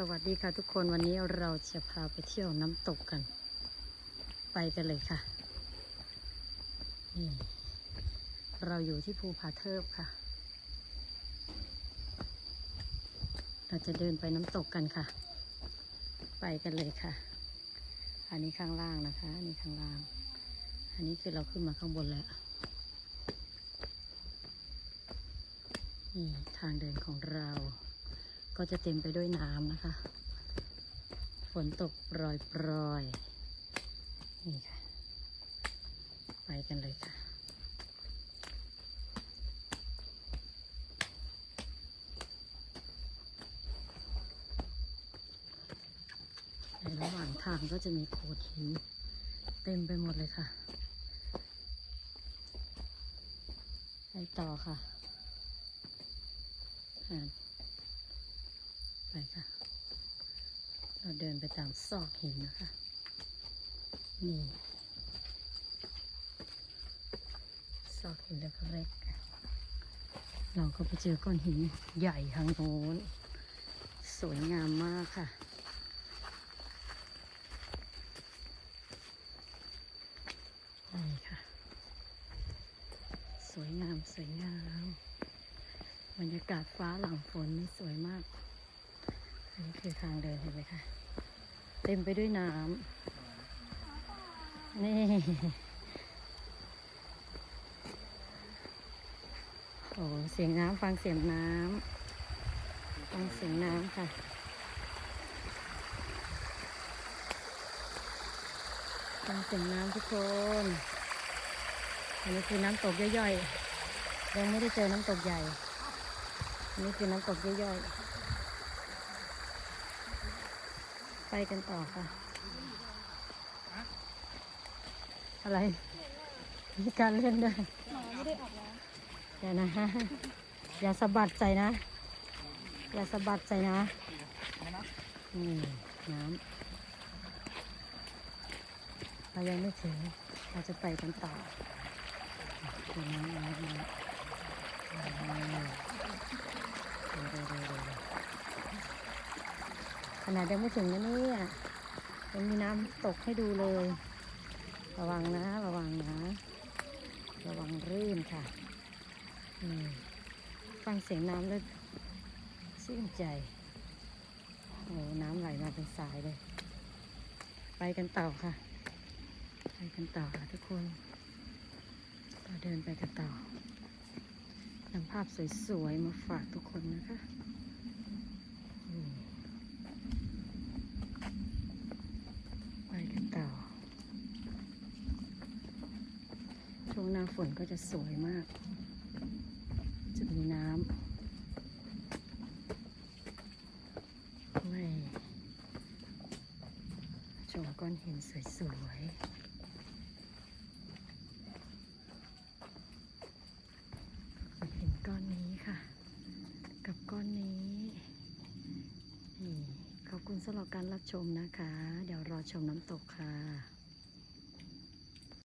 สวัสดีค่ะทุกคนวันนี้เราจะพาไปเที่ยวน้ำตกกัน ไปกันเลยค่ะนี่เราอยู่ที่ภูผาเทิบค่ะ เราจะเดินไปน้ำตกกันค่ะ ไปกันเลยค่ะ อันนี้ข้างล่างนะคะ อันนี้ข้างล่าง อันนี้คือเราขึ้นมาข้างบนแล้วนี่ทางเดินของเรา ก็จะเต็มไปด้วยน้ำนะคะ ฝนตกโปรยปรยๆนี่ค่ะ ไปกันเลยค่ะ ในระหว่างทางก็จะมีโขดหินเต็มไปหมดเลยค่ะ ไปต่อค่ะอ่า ไปค่ะ เราเดินไปตามซอกหินนะคะ นี่ซอกหินเล็กๆเราก็ไปเจอก้อนหินใหญ่ทางโน้น สวยงามมากค่ะนี่ค่ะ สวยงามสวยงาม บรรยากาศฟ้าหลังฝนนี่สวยมาก นนี้คือทางเดินเห็นไหมคะเต็มไปด้วยน้ำนี่โอ้เสียงน้ำฟังเสียงน้ำฟังเสียงน้ำค่ะฟังเสียงน้ำทุกคนอันนี้คือน้ำตกย่อยๆยังไม่ได้เจอน้ำตกใหญ่อันนี้คือน้ำตกย่อยๆ ไปกันต่อค่ะ อะไร มีการเล่นด้วยหมาไม่ได้ออกแล้วเดี๋ยวนะอย่าสะบัดใจนะ อย่าสะบัดใจนะนี่น้ำเรายังไม่ถึงเราจะไปกันต่อดูน้ำน้ำน้ำดูดูดูดูดู ขนาดยังไม่ถึงนะเนี่ยยังมีน้ำตกให้ดูเลย ระวังนะ ระวังนะ ระวังรื่นค่ะฟังเสียงน้ำแล้วชื่นใจ โอ้น้ำไหลมาเป็นสายเลย ไปกันต่อค่ะ ไปกันต่อค่ะทุกคนเราเดินไปกันต่อ นำภาพสวยๆ มาฝากทุกคนนะคะอืมไปกันต่อ ช่ วงหน้าฝนก็จะสวยมาก จะมีน้ำไม่ชมก้อนหินสวยๆหินก้อนนี้ค่ะ กับก้อนนี้นี่ขอบคุณสำหรับการรับชมนะคะ เดี๋ยวรอชมน้ำตกค่ะ